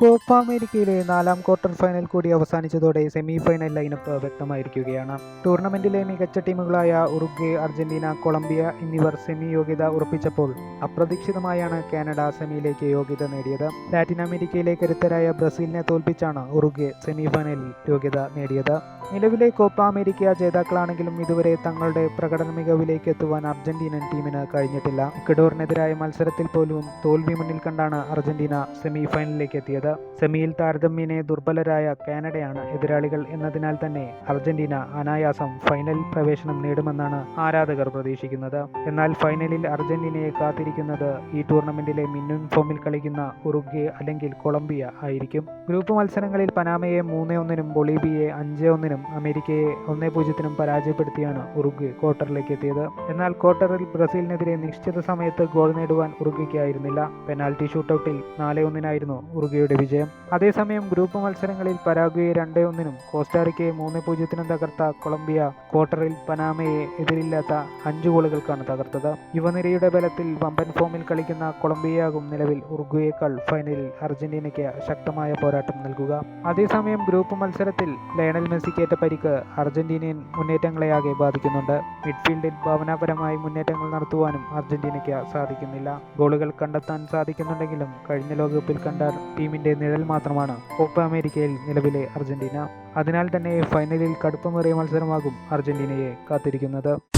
Copa അമേരിക്കയിലെ നാലാം quarter final കൂടി അവസാനിച്ചതോടെ സെമി ഫൈനൽ ലൈനപ്പ് വ്യക്തമായിരിക്കുകയാണ്. ടൂർണമെന്റിലെ മികച്ച ടീമുകളായ ഉറുഗ്വേ അർജന്റീന കൊളംബിയ എന്നിവർ സെമി യോഗ്യത ഉറപ്പിച്ചപ്പോൾ അപ്രതീക്ഷിതമായാണ് കാനഡ സെമിയിലേക്ക് യോഗ്യത നേടിയത്. ലാറ്റിൻ അമേരിക്കയിലെ കരുത്തരായ ബ്രസീലിനെ തോൽപ്പിച്ചാണ് ഉറുഗ്വേ സെമി ഫൈനലിൽ യോഗ്യത നേടിയത്. നിലവിലെ കോപ്പ അമേരിക്ക ജേതാക്കളാണെങ്കിലും ഇതുവരെ തങ്ങളുടെ പ്രകടന മികവിലേക്ക് എത്തുവാൻ അർജന്റീനൻ ടീമിന് കഴിഞ്ഞിട്ടില്ല. ഇക്വഡോറിനെതിരായ മത്സരത്തിൽ പോലും തോൽവി മുന്നിൽ കണ്ടാണ് അർജന്റീന സെമി ഫൈനലിലേക്ക് എത്തിയത്. സെമിയിൽ താരതമ്യേനെ ദുർബലരായ കാനഡയാണ് എതിരാളികൾ എന്നതിനാൽ തന്നെ അർജന്റീന അനായാസം ഫൈനൽ പ്രവേശനം നേടുമെന്നാണ് ആരാധകർ പ്രതീക്ഷിക്കുന്നത്. എന്നാൽ ഫൈനലിൽ അർജന്റീനയെ കാത്തിരിക്കുന്നത് ഈ ടൂർണമെന്റിലെ മിന്നും ഫോമിൽ കളിക്കുന്ന ഉറുഗ്വേ അല്ലെങ്കിൽ കൊളംബിയ ആയിരിക്കും. ഗ്രൂപ്പ് മത്സരങ്ങളിൽ പനാമയെ മൂന്ന് ഒന്നിനും ബൊളീബിയെ അഞ്ച് ഒന്നിനും അമേരിക്കയെ ഒന്നേ പൂജ്യത്തിനും പരാജയപ്പെടുത്തിയാണ് ഉറുഗ്വേ ക്വാർട്ടറിലേക്ക് എത്തിയത്. എന്നാൽ ക്വാർട്ടറിൽ ബ്രസീലിനെതിരെ നിശ്ചിത സമയത്ത് ഗോൾ നേടുവാൻ ഉറുഗ്വയ്ക്കായിരുന്നില്ല പെനാൽറ്റി ഷൂട്ടൌട്ടിൽ നാല് ഒന്നിനായിരുന്നു ഉറുഗ്വയുടെ വിജയം. അതേസമയം ഗ്രൂപ്പ് മത്സരങ്ങളിൽ പരാഗ്വയെ രണ്ട് ഒന്നിനും കോസ്റ്റാറിക്കയെ മൂന്ന് പൂജ്യത്തിനും തകർത്ത കൊളംബിയ ക്വാർട്ടറിൽ പനാമയെ എതിരില്ലാത്ത അഞ്ച് ഗോളുകൾക്കാണ് തകർത്തത്. യുവനിരയുടെ ബലത്തിൽ വമ്പൻ ഫോമിൽ കളിക്കുന്ന കൊളംബിയയാകും നിലവിൽ ഉറുഗ്വയേക്കാൾ ഫൈനലിൽ അർജന്റീനയ്ക്ക് ശക്തമായ പോരാട്ടം നൽകുക. അതേസമയം ഗ്രൂപ്പ് മത്സരത്തിൽ ലയണൽ മെസ്സിക്കേറ്റ പരിക്ക് അർജന്റീനിയൻ മുന്നേറ്റങ്ങളെയാകെ ബാധിക്കുന്നുണ്ട്. മിഡ്ഫീൽഡിൽ ഭാവനാപരമായി മുന്നേറ്റങ്ങൾ നടത്തുവാനും അർജന്റീനയ്ക്ക് സാധിക്കുന്നില്ല. ഗോളുകൾ കണ്ടെത്താൻ സാധിക്കുന്നുണ്ടെങ്കിലും കഴിഞ്ഞ ലോകകപ്പിൽ കണ്ട ടീമിന്റെ നിഴൽ മാത്രമാണ് കോപ്പ അമേരിക്കയിൽ നിലവിലെ അർജന്റീന. അതിനാൽ തന്നെ ഫൈനലിൽ കടുപ്പമേറിയ മത്സരമാകും അർജന്റീനയെ കാത്തിരിക്കുന്നത്.